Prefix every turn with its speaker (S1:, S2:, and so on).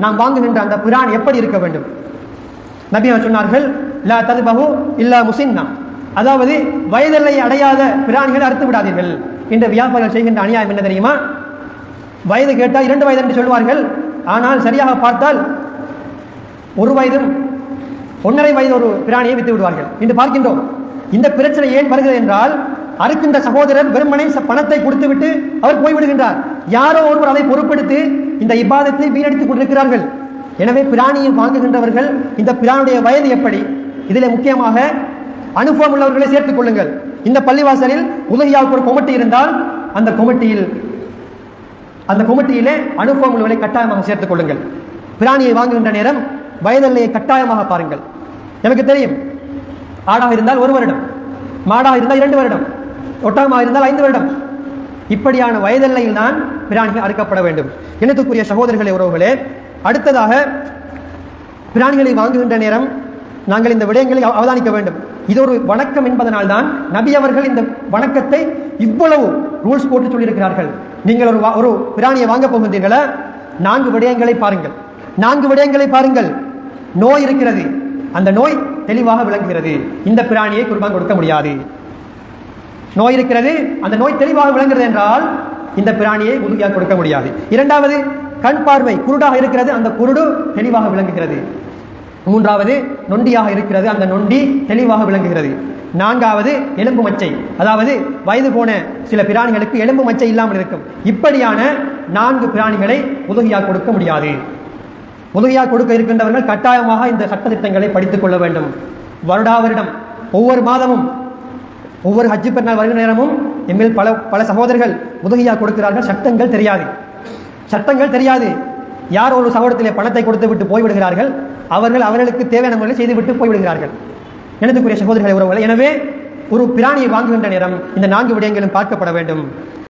S1: நாம் வாங்குகின்ற அந்த பிரான் எப்படி இருக்க வேண்டும்? நபி அவர் சொன்னார்கள் லா ததுபகு இல்லா முசின்னா. அதாவது வயதெல்லை அடையாத பிராணிகளை அறுத்து விடாதீர்கள். இந்த வியாபாரிகள் செய்கின்ற அநியாயம் என்ன தெரியுமா? வயது கேட்டால் இரண்டு வயது என்று சொல்வார்கள் ஆனால் சரியாக பார்த்தால் ஒரு வயதும் ஒன்றரை வயது ஒரு பிராணியை வித்து விடுவார்கள். என்று பார்க்கின்றோம் இந்த பிரச்சனை ஏன் வருகிறது என்றால் அறுக்கின்ற சகோதரர் வெறுமனை ச- பணத்தை கொடுத்துவிட்டு அவர் போய்விடுகின்றார். யாரோ ஒருவர் அதை பொறுப்பெடுத்து இந்த இபாதத்தை வீணடித்துக் கொண்டிருக்கிறார்கள். எனவே பிராணியை வாங்குகின்றவர்கள் இந்த பிராணியுடைய வயது எப்படி? இதில் முக்கியமாக அனுபவம் உள்ளவர்களை சேர்த்துக் கொள்ளுங்கள். இந்த பள்ளிவாசலில் உதவியாவுக்கு ஒரு கொமட்டி இருந்தால் அந்த கொமட்டியில் அந்த கொமட்டியிலே அனுபவம் உள்ளவர்களை கட்டாயமாக சேர்த்துக் கொள்ளுங்கள். பிராணியை வாங்குகின்ற நேரம் வயதெல்லையை கட்டாயமாக பாருங்கள். எனக்கு தெரியும் ஆடாக இருந்தால் ஒரு வருடம் மாடாக இருந்தால் இரண்டு வருடம் ஒட்டகமாக இருந்தால் ஐந்து வருடம். இப்படியான வயதெல்லையில் தான் பிராணிகள் அறுக்கப்பட வேண்டும். இனத்துக்குரிய சகோதரர்களே உறவுகளே அடுத்ததாக பிராணிகளை வாங்குகின்ற நேரம் நாங்கள் இந்த விடயங்களை அவதானிக்க வேண்டும். இது ஒரு வணக்கம் என்பதனால் தான் நபி அவர்கள் இந்த வணக்கத்தை இவ்வளவு ரூல்ஸ் போட்டு சொல்லியிருக்கிறார்கள். நீங்கள் ஒரு வா- ஒரு பிராணியை வாங்க போகின்றீர்களா? நான்கு விடயங்களை பாருங்கள். நான்கு விடயங்களை பாருங்கள். நோய் இருக்கிறது. அந்த நோய் தெளிவாக விளங்குகிறது. இந்த பிராணியை குர்பான் கொடுக்க முடியாது. நோய் இருக்கிறது. அந்த நோய் தெளிவாக விளங்குகிறது என்றால் இந்த பிராணியை உறுதியாக கொடுக்க முடியாது. இரண்டாவது கண் பார்வை குருடாக இருக்கிறது அந்த குருடு தெளிவாக விளங்குகிறது. மூன்றாவது நொண்டியாக இருக்கிறது அந்த நொண்டி தெளிவாக விளங்குகிறது. நான்காவது எலும்பு மச்சை. அதாவது வயது போன சில பிராணிகளுக்கு எலும்பு மச்சை இல்லாமல் இருக்கும். இப்படியான நான்கு பிராணிகளை உதவியாக கொடுக்க முடியாது. உதவியாக கொடுக்க இருக்கின்றவர்கள் கட்டாயமாக இந்த சட்டத்திட்டங்களை படித்துக் கொள்ள வேண்டும். வருடா வருடம் ஒவ்வொரு மாதமும் ஒவ்வொரு ஹஜ்ஜு பெருநாள் வருகிற நேரமும் எம்மில் பல பல சகோதரர்கள் உதவியாக கொடுக்கிறார்கள். சட்டங்கள் தெரியாது. சட்டங்கள் தெரியாது. யார் ஒரு சகோதரத்திலே பணத்தை கொடுத்து விட்டு போய்விடுகிறார்கள் அவர்கள் அவர்களுக்கு தேவையான முறையில் செய்துவிட்டு போய்விடுகிறார்கள் எனதுக்குரிய சகோதரர்களை உறவுகள் எனவே ஒரு பிராணியை வாங்குகின்ற நேரம் இந்த நான்கு விடயங்களும் பார்க்கப்பட வேண்டும்.